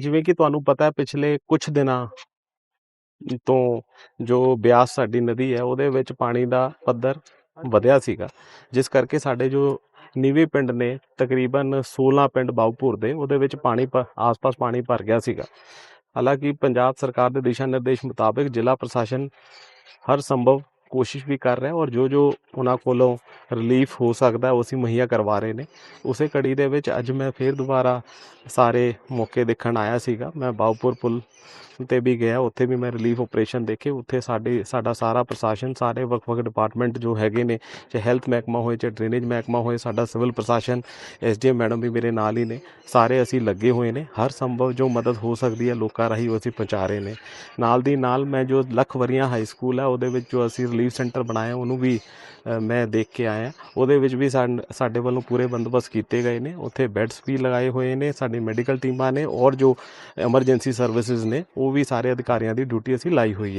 ਜਿਵੇਂ ਕਿ ਤੁਹਾਨੂੰ ਪਤਾ ਹੈ, ਪਿਛਲੇ ਕੁਝ ਦਿਨਾਂ ਤੋਂ ਜੋ ਬਿਆਸ ਸਾਡੀ ਨਦੀ ਹੈ, ਉਹਦੇ ਵਿੱਚ ਪਾਣੀ ਦਾ ਪੱਧਰ ਵਧਿਆ ਸੀਗਾ। ਜਿਸ ਕਰਕੇ ਸਾਡੇ ਜੋ ਨੀਵੇਂ ਪਿੰਡ ਨੇ, ਤਕਰੀਬਨ 16 ਪਿੰਡ ਬਾਉਪੁਰ ਦੇ, ਉਹਦੇ ਵਿੱਚ ਪਾਣੀ ਪ- ਆਸ-ਪਾਸ ਪਾਣੀ ਭਰ ਗਿਆ ਸੀਗਾ। ਹਾਲਾਂਕਿ ਪੰਜਾਬ ਸਰਕਾਰ ਦੇ ਦਿਸ਼ਾ ਨਿਰਦੇਸ਼ ਮੁਤਾਬਕ ਜ਼ਿਲ੍ਹਾ ਪ੍ਰਸ਼ਾਸਨ ਹਰ ਸੰਭਵ ਕੋਸ਼ਿਸ਼ ਵੀ ਕਰ ਰਿਹਾ ਔਰ ਜੋ ਜੋ ਉਹਨਾਂ ਕੋਲੋਂ ਰਿਲੀਫ ਹੋ ਸਕਦਾ ਉਹ ਅਸੀਂ ਮੁਹੱਈਆ ਕਰਵਾ ਰਹੇ ਨੇ ਉਸੇ ਕੜੀ ਦੇ ਵਿੱਚ ਅੱਜ ਮੈਂ ਫੇਰ ਦੁਬਾਰਾ ਸਾਰੇ ਮੌਕੇ ਦੇਖਣ ਆਇਆ ਸੀਗਾ ਮੈਂ ਬਾਉਪੁਰ ਪੁਲ ਤੇ ਵੀ ਗਿਆ, ਉੱਥੇ ਵੀ ਮੈਂ ਰਿਲੀਫ ਆਪਰੇਸ਼ਨ ਦੇਖੇ, ਉੱਥੇ ਸਾਡੇ, ਸਾਡਾ ਸਾਰਾ ਪ੍ਰਸ਼ਾਸਨ, ਸਾਰੇ ਵੱਖ-ਵੱਖ ਡਿਪਾਰਟਮੈਂਟ ਜੋ ਹੈਗੇ ਨੇ, ਚਾਹੇ ਹੈਲਥ ਮਹਿਕਮਾ ਹੋਏ, ਚਾਹੇ ਡਰੇਨੇਜ ਮਹਿਕਮਾ ਹੋਏ, ਸਾਡਾ ਸਿਵਲ ਪ੍ਰਸ਼ਾਸਨ ਐਸਡੀਐਮ ਮੈਡਮ ਵੀ ਮੇਰੇ ਨਾਲ ਹੀ ਨੇ, ਸਾਰੇ ਅਸੀਂ ਲੱਗੇ ਹੋਏ ਨੇ, ਹਰ ਸੰਭਵ ਜੋ ਮਦਦ ਹੋ ਸਕਦੀ ਹੈ, ਲੋਕਾਂ ਰਾਹੀਂ ਉਹ ਅਸੀਂ ਪਹੁੰਚਾ ਰਹੇ ਨੇ। ਨਾਲ ਦੀ ਨਾਲ ਮੈਂ ਜੋ ਲੱਖ ਵਰੀਆਂ ਹਾਈ ਸਕੂਲ ਹੈ, ਉਹਦੇ ਵਿੱਚ ਜੋ ਅਸੀਂ ਰਿਲੀਫ ਸੈਂਟਰ ਬਣਾਇਆ, ਉਹਨੂੰ ਵੀ ਮੈਂ ਦੇਖ ਕੇ ਆਇਆ। ਉਹਦੇ ਵਿੱਚ ਵੀ ਸਾਡੇ ਵੱਲੋਂ ਪੂਰੇ ਬੰਦੋਬਸਤ ਕੀਤੇ ਗਏ ਨੇ, ਉੱਥੇ ਬੈੱਡਸ ਵੀ ਲਗਾਏ ਹੋਏ ਨੇ, ਸਾਡੀ ਮੈਡੀਕਲ ਟੀਮਾਂ ਨੇ, ਔਰ ਜੋ ਐਮਰਜੈਂਸੀ ਸਰਵਿਸਿਜ਼ ਨੇ, ਉਹ ਉਹ ਵੀ ਸਾਰੇ ਅਧਿਕਾਰੀਆਂ ਦੀ ਡਿਊਟੀ ਅਸੀਂ ਲਾਈ ਹੋਈ ਹੈ।